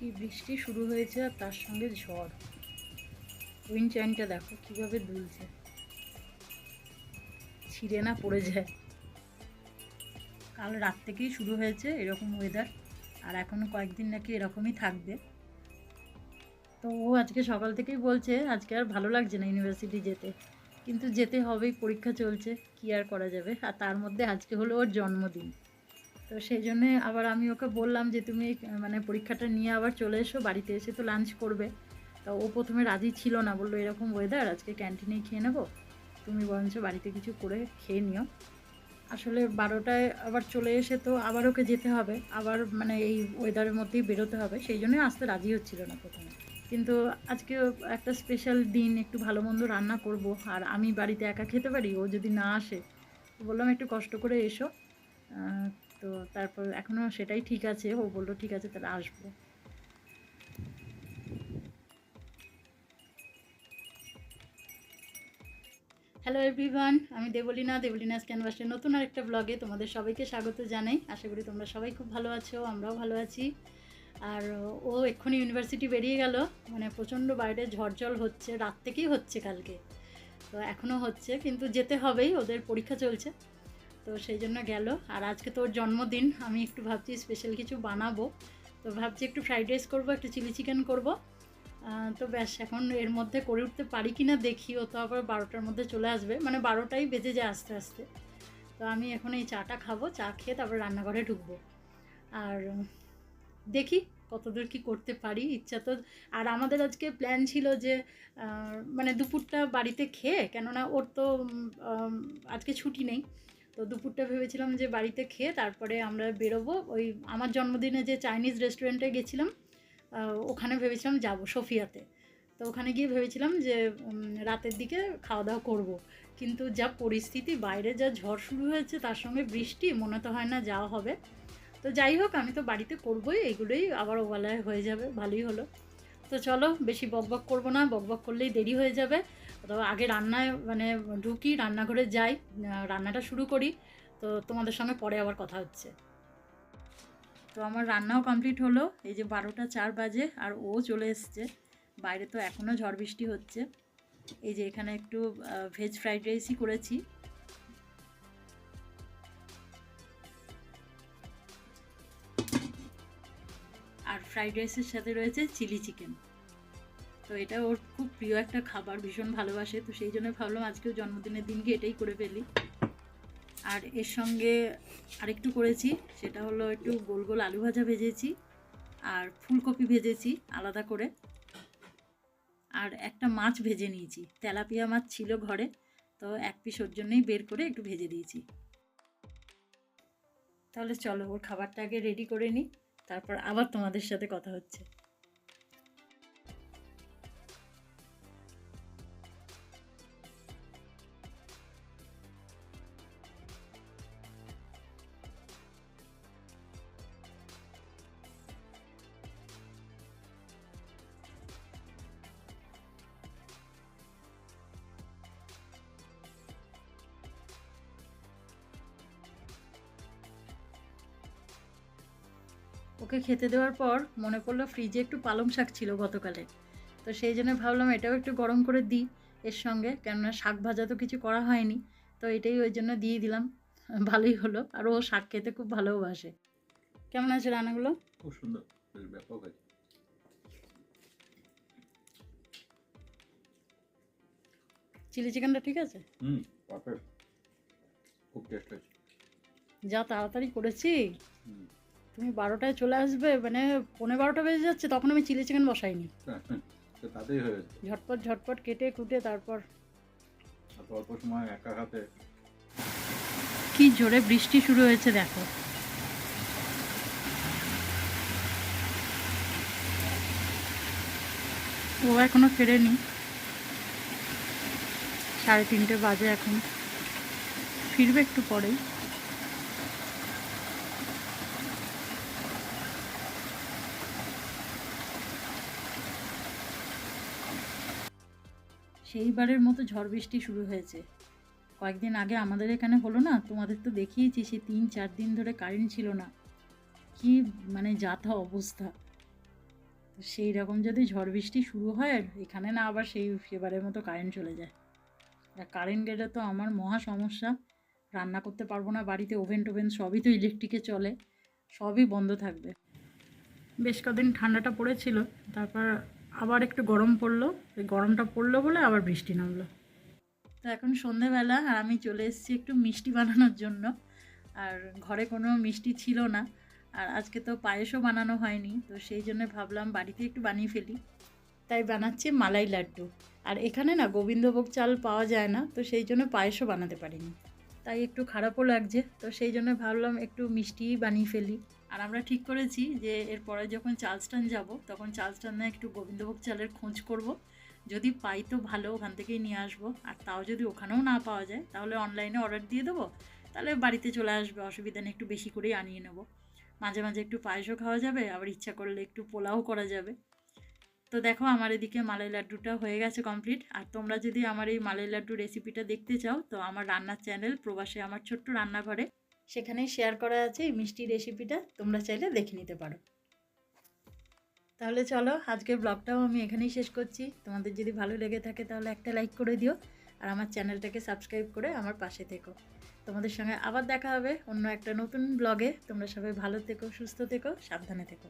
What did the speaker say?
কি বৃষ্টি শুরু হয়েছে আর তার সঙ্গে ঝড়? উইন চাইনটা দেখো, কীভাবে দুলছে। ছিঁড়ে না, পড়ে যায়। কাল রাত থেকেই শুরু হয়েছে এরকম ওয়েদার আর এখনও কয়েকদিন নাকি এরকমই থাকবে। তো ও আজকে সকাল থেকেই বলছে, আজকে আর ভালো লাগছে না ইউনিভার্সিটি যেতে। কিন্তু যেতে হবেই, পরীক্ষা চলছে, কি আর করা যাবে? আর তার মধ্যে আজকে হলো ওর জন্মদিন। তো সেই জন্যে আবার আমি ওকে বললাম যে, তুমি মানে পরীক্ষাটা নিয়ে আবার চলে এসো, বাড়িতে এসে তো লাঞ্চ করবে। তা ও প্রথমে রাজি ছিল না, বলল, এরকম ওয়েদার আজকে ক্যান্টিনেই খেয়ে নেব। তুমি বরঞ্চ বাড়িতে কিছু করে খেয়ে নিও। আসলে বারোটায় আবার চলে এসে তো আবার ওকে যেতে হবে। আবার মানে এই ওয়েদারের মধ্যেই বেরোতে হবে। সেই জন্যই আসতে রাজি হচ্ছিল না প্রথমে। কিন্তু আজকে একটা স্পেশাল দিন, একটু ভালো মন্দ রান্না করব। আর আমি বাড়িতে একা খেতে পারি? ও যদি না আসে বললাম, একটু কষ্ট করে এসো। তো তারপর এখনও সেটাই ঠিক আছে। ও বলল, ঠিক আছে, তাহলে আসব। হ্যালো এভরিওয়ান আমি দেবলীনা, দেবলীনাস ক্যানভাসের নতুন আরেকটা ব্লগে তোমাদের সবাইকে স্বাগত জানাই। আশা করি তোমরা সবাই খুব ভালো আছো, আমরাও ভালো আছি। আর ও এক্ষুনি ইউনিভার্সিটি বেরিয়ে গেল মানে প্রচণ্ড বাইরে ঝড় হচ্ছে, রাত থেকেই হচ্ছে কালকে। তো এখনও হচ্ছে, কিন্তু যেতে হবেই, ওদের পরীক্ষা চলছে। তো সেই জন্য গেল। আর আজকে তোর জন্মদিন, আমি একটু ভাবছি স্পেশাল কিছু বানাবো। তো ভাবছি একটু ফ্রাইড রাইস করব, একটু চিলি চিকেন করব। তো ব্যাস, এখন এর মধ্যে করে উঠতে পারি কি না দেখি, ও তো আবার বারোটার মধ্যে চলে আসবে। মানে বারোটাই বেজে যায় আস্তে আস্তে। তো আমি এখন এই চাটা খাব, চা খেয়ে তারপর রান্নাঘরে ঢুকবো। আর দেখি কতদূর কি করতে পারি, ইচ্ছা তো। আর আমাদের আজকে প্ল্যান ছিল যে মানে দুপুরটা বাড়িতে খেয়ে, কেননা ওর তো আজকে ছুটি নেই। তো দুপুরটা ভেবেছিলাম যে বাড়িতে খেয়ে তারপরে আমরা বেরোবো। ওই আমার জন্মদিনে যে চাইনিজ রেস্টুরেন্টে গেছিলাম ওখানে ভেবেছিলাম যাব সোফিয়াতে। তো ওখানে গিয়ে ভেবেছিলাম যে রাতের দিকে খাওয়া দাওয়া করব। কিন্তু যা পরিস্থিতি, বাইরে যা ঝড় শুরু হয়েছে তার সঙ্গে বৃষ্টি, মনে তো হয় না যাওয়া হবে। তো যাই হোক, আমি তো বাড়িতে করবোই, এগুলোই আবার ওবেলায় হয়ে যাবে, ভালোই হলো। তো চলো, বেশি বকবক করব না, বকবক করলেই দেরি হয়ে যাবে। তো আগে রান্নায় মানে ঢুকি, রান্নাঘরে যাই রান্নাটা শুরু করি। তো তোমাদের সঙ্গে পরে আবার কথা হচ্ছে। তো আমার রান্নাও কমপ্লিট হলো। এই যে বারোটা চার বাজে আর ও চলে এসছে। বাইরে তো এখনও ঝড় বৃষ্টি হচ্ছে। এই যে এখানে একটু ভেজ ফ্রাইড রাইসই করেছি। আর ফ্রাইড রাইসের সাথে রয়েছে চিলি চিকেন তো এটা ওর খুব প্রিয় একটা খাবার, ভীষণ ভালোবাসে। তো সেই জন্য ভাবলাম আজকেও জন্মদিনের দিনকে এটাই করে ফেলি। আর এর সঙ্গে আরেকটু করেছি, সেটা হলো একটু গোল গোল আলু ভাজা ভেজেছি আর ফুলকপি ভেজেছি আলাদা করে। আর একটা মাছ ভেজে নিয়েছি। তেলাপিয়া মাছ ছিল ঘরে, তো এক পিস ওর জন্যই বের করে একটু ভেজে দিয়েছি। তাহলে চলো, ওর খাবারটা আগে রেডি করে নিই, তারপর আবার তোমাদের সাথে কথা হচ্ছে। ওকে খেতে দেওয়ার পর মনে পড়ল ফ্রিজে একটু পালং শাক ছিল গতকালে। তো সেই জন্য ভাবলাম এটাও একটু গরম করে দিই এর সঙ্গে কেননা শাক ভাজা তো কিছু করা হয়নি। তো এটাই ওই জন্য দিয়ে দিলাম। ভালোই হলো। আর ও শাক খেতে খুব ভালোবাসে। কেমন আছে রান্নাগুলো? খুব সুন্দর। ব্যাপক আছে। চিলি চিকেনটা ঠিক আছে? হুম পারফেক্ট খুব টেস্ট আছে যা তাড়াতাড়ি করেছি। হুম। তুমি বারোটায় চলে আসবে মানে পনেরো বারোটা বেজে যাচ্ছে তখন আমি চিলি চিকেন বসাইনি। ঝটপট ঝটপট কেটে কুটে তারপর অত অল্প সময় একা হাতে। কি জোরে বৃষ্টি শুরু হয়েছে দেখো। ও এখনও ফেরেনি। সাড়ে তিনটে বাজে এখন। ফিরবে একটু পরেই। সেইবারের মতো ঝড় বৃষ্টি শুরু হয়েছে। কয়েকদিন আগে আমাদের এখানে হলো না, তোমাদের তো দেখিয়েছি, সে তিন চার দিন ধরে কারেন্ট ছিল না। কি মানে যাতা অবস্থা। সেই রকম যদি ঝড় বৃষ্টি শুরু হয়, এখানে না আবার সেই সেবারের মতো কারেন্ট চলে যায়। আর কারেন্ট গেলে তো আমার মহা সমস্যা। রান্না করতে পারব না, বাড়িতে ওভেন টোভেন সবই তো ইলেকট্রিকে চলে, সবই বন্ধ থাকবে। বেশ কদিন ঠান্ডাটা পড়েছিল, তারপর আবার একটু গরম পড়ল। এই গরমটা পড়ল বলে আবার বৃষ্টি নামলো। তো এখন সন্ধেবেলা আর আমি চলে এসেছি একটু মিষ্টি বানানোর জন্য। আর ঘরে কোনো মিষ্টি ছিল না। আর আজকে তো পায়েসও বানানো হয়নি। তো সেই জন্য ভাবলাম বাড়িতে একটু বানিয়ে ফেলি। তাই বানাচ্ছি মালাই লাড্ডু। আর এখানে না গোবিন্দভোগ চাল পাওয়া যায় না। তো সেই জন্য পায়েসও বানাতে পারিনি। তাই একটু খারাপও লাগছে। তো সেই জন্য ভাবলাম একটু মিষ্টিই বানিয়ে ফেলি। আর আমরা ঠিক করেছি যে এরপরে যখন চার্লস্টান যাব, তখন চার্লস্টানে একটু গোবিন্দভোগ চালের খোঁজ করব। যদি পাই তো ভালো, ওখান থেকেই নিয়ে আসব। আর তাও যদি ওখানেও না পাওয়া যায়, তাহলে অনলাইনে অর্ডার দিয়ে দেবো। তাহলে বাড়িতে চলে আসবে, অসুবিধা নেই, একটু বেশি করেই আনিয়ে নেব। মাঝে মাঝে একটু পায়েসও খাওয়া যাবে, আবার ইচ্ছা করলে একটু পোলাও করা যাবে। তো দেখো আমার এদিকে মালাই লাড্ডুটা হয়ে গেছে কমপ্লিট আর তোমরা যদি আমার এই মালাই লাড্ডু রেসিপিটা দেখতে চাও, তো আমার রান্নার চ্যানেল প্রবাসে আমার ছোট্ট রান্নাঘরে। সেখানেই শেয়ার করা আছে এই মিষ্টি রেসিপিটা তোমরা চাইলে দেখে নিতে পারো। তাহলে চলো, আজকের ব্লগটাও আমি এখানেই শেষ করছি। তোমাদের যদি ভালো লেগে থাকে তাহলে একটা লাইক করে দিও। আর আমার চ্যানেলটাকে সাবস্ক্রাইব করে আমার পাশে থেকো। তোমাদের সঙ্গে আবার দেখা হবে অন্য একটা নতুন ব্লগে তোমরা সবাই ভালো থেকো, সুস্থ থেকো, সাবধানে থেকো।